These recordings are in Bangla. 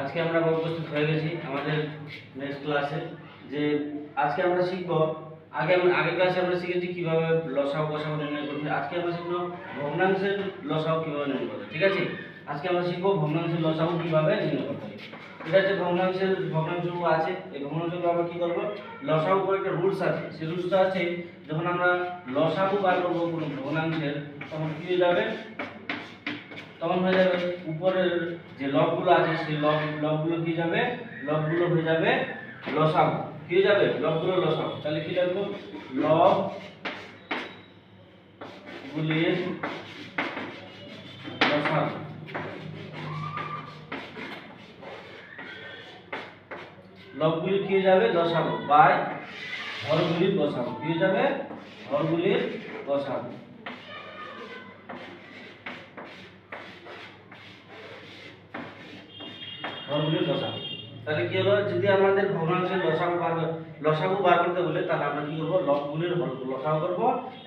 আজকে আমরা উপস্থিত হয়ে গেছি আমাদের নেক্সট ক্লাসে যে আজকে আমরা শিখব, আগে আগের ক্লাসে আমরা শিখেছি কীভাবে লসাও বসাও নির্ণয় করতে। আজকে আমরা শিখব ভগ্নাংশের লসাও কীভাবে নির্ণয় করতে ঠিক আছে? আজকে আমরা শিখব ভগ্নাংশের লসাও কীভাবে নির্ণয় করতে। ঠিক আছে ভগ্নাংশের ভগ্নাংশগুলো আছে, এই ভগ্নাংশগুলো আমরা কি করব? লসাও করে একটা রুলস আছে। সেই রুলসটা আছে, যখন আমরা লসাগু বার করব কোনো ভগ্নাংশের, তখন কি হয়ে যাবে? তখন হয়ে যাবে উপরের যে লবগুলো আছে, সেই লব, লবগুলো কি যাবে? লবগুলো হয়ে যাবে লসাগু। কি যাবে? লবগুলো লসাগু। তাহলে কি লিখব? লব গুলির লসাগু। লবগুলি কি যাবে? লসাগু। বাই হরগুলির লসাগু। কি যাবে? হরগুলির লসাগু। হরগুলির লসাগু তাহলে কি হলো? যদি আমাদের ভগ্নাংশের লসাগু বার লসাগু বার করতে বলে, তাহলে আমরা কি করব? লবগুলির লসাগু করব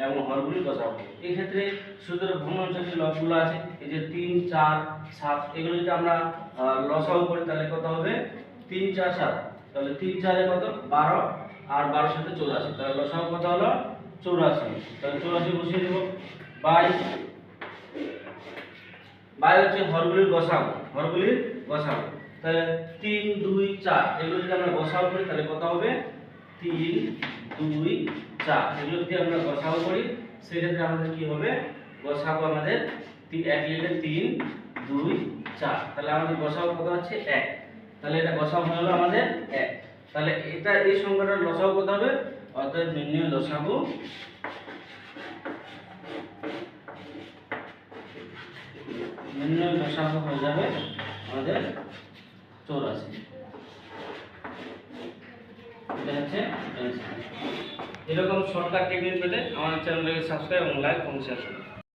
এবং হরগুলির লসাগু। এই ক্ষেত্রে শুধু ভগ্নাংশের যে লবগুলো আছে। এই যে তিন, চার, সাত, এগুলো যদি আমরা লসাগু করি, তাহলে কত হবে? তিন, চার, সাত। তাহলে তিন, চারে কত? বারো। আর বারোর সাথে চৌরাশি। তাহলে লসাগু কত হলো? চৌরাশি। তাহলে চৌরাশি বসিয়ে দেবো। বাই বাই হচ্ছে হরগুলির গসাগু হরগুলির গসাগু তাহলে তিন, দুই, চার। এগুলো যদি আমরা গসাগু করি, তাহলে কত হবে? তিন, দুই, চার। এগুলো যদি আমরা গসাগু করি, সেক্ষেত্রে আমাদের কি হবে? গসাগু আমাদের এক লিটার তিন, দুই, চার। তাহলে আমাদের গসাগু কত হচ্ছে? এক। তাহলে এটা গসাগু হলো আমাদের এক। তাহলে এটা এই সংখ্যাটার লসাও কত হবে? অতএব নির্ণয় লসাগু নির্ণয় লসাগু হয়ে যাবে আমাদের চৌরাশি এটা হচ্ছে। এরকম শর্টকাট টেকনিক পেতে আমাদের চ্যানেলটাকে সাবস্ক্রাইব এবং লাইক এবং করুন